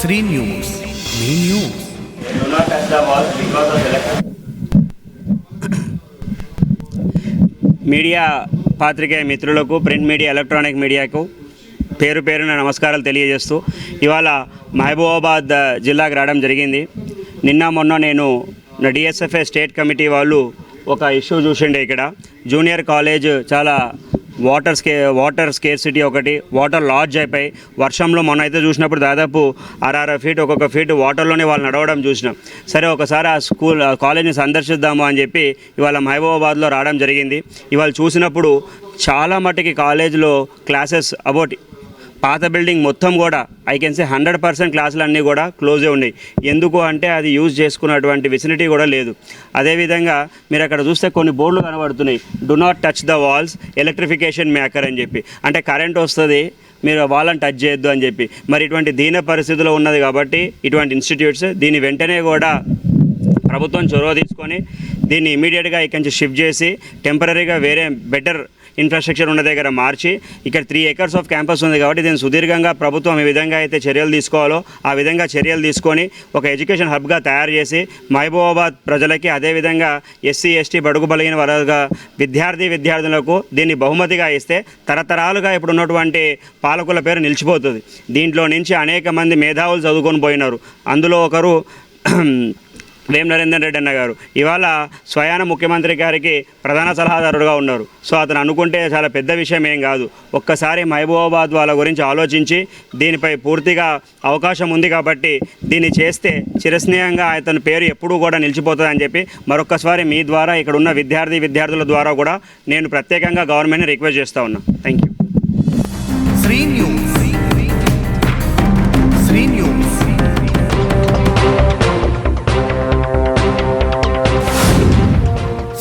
Shri news. మీ news. Media పాత్రికేయ మిత్రులకు ప్రింట్ మీడియా ఎలక్ట్రానిక్ మీడియాకు పేరు పేరున నమస్కారాలు తెలియజేస్తూ ఇవాళ మహబూబాబాద్ జిల్లాకు రావడం జరిగింది. నిన్న మొన్న నేను నా డిఎస్ఎఫ్ఏ స్టేట్ కమిటీ వాళ్ళు ఒక ఇష్యూ చూసిండే ఇక్కడ. జూనియర్ కాలేజ్ చాలా వాటర్ స్కే వాటర్ స్కేర్ సిటీ ఒకటి వాటర్ లాడ్జ్ అయిపోయి వర్షంలో మొన్న అయితే చూసినప్పుడు దాదాపు అరవై ఫీట్ ఒక్కొక్క ఫీట్ వాటర్లోనే వాళ్ళు నడవడం చూసినాం. సరే ఒకసారి ఆ స్కూల్ కాలేజీని సందర్శిద్దాము అని చెప్పి ఇవాళ మహబూబాబాద్లో రావడం జరిగింది. ఇవాళ చూసినప్పుడు చాలా మటుకి కాలేజీలో క్లాసెస్ అబౌట్ పాత బిల్డింగ్ మొత్తం కూడా I can say hundred percent క్లాసులు అన్నీ కూడా క్లోజే ఉన్నాయి. ఎందుకు అంటే అది యూజ్ చేసుకున్నటువంటి ఫెసిలిటీ కూడా లేదు. అదేవిధంగా మీరు అక్కడ చూస్తే కొన్ని బోర్డులు కనబడుతున్నాయి. Do not touch the walls electrification maker అని చెప్పి. అంటే కరెంట్ వస్తుంది మీరు వాళ్ళని టచ్ చేయొద్దు అని చెప్పి. మరి ఇటువంటి దీన పరిస్థితిలో ఉన్నది కాబట్టి ఇటువంటి ఇన్స్టిట్యూట్స్ దీని వెంటనే కూడా ప్రభుత్వం చొరవ తీసుకొని దీన్ని ఇమీడియట్గా ఇక్కడి నుంచి షిఫ్ట్ చేసి టెంపరీగా వేరే బెటర్ ఇన్ఫ్రాస్ట్రక్చర్ ఉన్న దగ్గర మార్చి ఇక్కడ త్రీ ఏకర్స్ ఆఫ్ క్యాంపస్ ఉంది కాబట్టి దీన్ని సుదీర్ఘంగా ప్రభుత్వం ఏ విధంగా అయితే చర్యలు తీసుకోవాలో ఆ విధంగా చర్యలు తీసుకొని ఒక ఎడ్యుకేషన్ హబ్గా తయారు చేసి మహబూబాబాద్ ప్రజలకి అదేవిధంగా ఎస్సీ ఎస్టీ బడుగు బలిగిన వర్గ విద్యార్థి విద్యార్థులకు దీన్ని బహుమతిగా ఇస్తే తరతరాలుగా ఇప్పుడు ఉన్నటువంటి పాలకుల పేరు నిలిచిపోతుంది. దీంట్లో నుంచి అనేక మంది మేధావులు చదువుకొని పోయినారు. అందులో ఒకరు వేం నరేందర్ రెడ్డి అన్న గారు. ఇవాళ స్వయాన ముఖ్యమంత్రి గారికి ప్రధాన సలహాదారుడుగా ఉన్నారు. సో అతను అనుకుంటే చాలా పెద్ద విషయం ఏం కాదు. ఒక్కసారి మహబూబాబాద్ వాళ్ళ గురించి ఆలోచించి దీనిపై పూర్తిగా అవకాశం ఉంది కాబట్టి దీన్ని చేస్తే చిరస్నేహంగా అతని పేరు ఎప్పుడూ కూడా నిలిచిపోతుంది అని చెప్పి మరొక్కసారి మీ ద్వారా ఇక్కడ ఉన్న విద్యార్థి విద్యార్థుల ద్వారా కూడా నేను ప్రత్యేకంగా గవర్నమెంట్ని రిక్వెస్ట్ చేస్తూ ఉన్నా. థ్యాంక్ యూ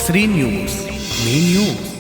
శ్రీ న్యూస్ మీ న్యూస్